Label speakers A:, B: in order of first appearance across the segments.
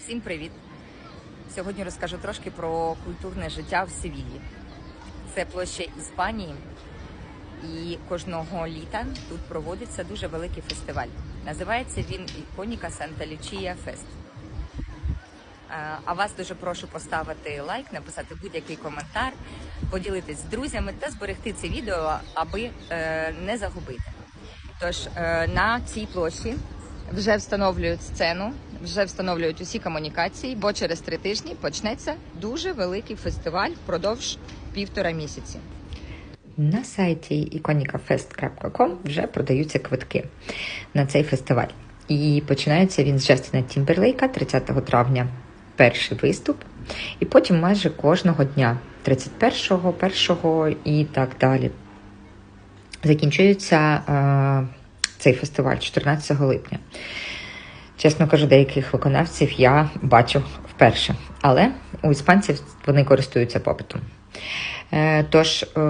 A: Всім привіт! Сьогодні розкажу трошки про культурне життя в Севілії. Це площа Іспанії, і кожного літа тут проводиться дуже великий фестиваль. Називається він Іконіка Санта Лючія Фест. А вас дуже прошу поставити лайк, написати будь-який коментар, поділитись з друзями та зберегти це відео, аби е, не загубити. Тож е, на цій площі вже встановлюють сцену, вже встановлюють усі комунікації, бо через три тижні почнеться дуже великий фестиваль впродовж півтора місяці.
B: На сайті iconicafest.com вже продаються квитки на цей фестиваль. І починається він з Джастіна Тімберлейка 30 травня. Перший виступ, і потім майже кожного дня, 31-го, 1-го і так далі. Закінчується е, цей фестиваль 14 липня. Чесно кажу, деяких виконавців я бачу вперше, але у іспанців вони користуються попитом. Е, Тож е,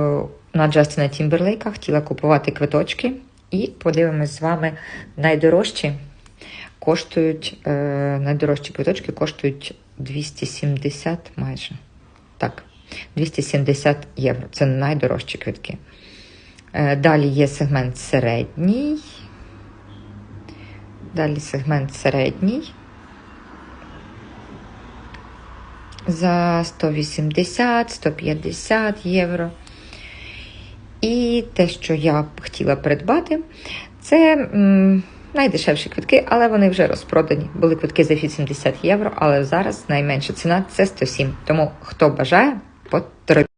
B: на Джастіна Тімберлейка хотіла купувати квиточки, і подивимось з вами найдорожчі коштують е, найдорожчі квиточки коштують 270 майже. Так, 270 євро. Це найдорожчі квитки. Далі є сегмент середній. Далі сегмент середній. За 180-150 євро. І те, що я хотіла придбати, це найдешевші квитки, але вони вже розпродані. Були квитки за 80 євро, але зараз найменша ціна це 107. Тому хто бажає, поторопіть.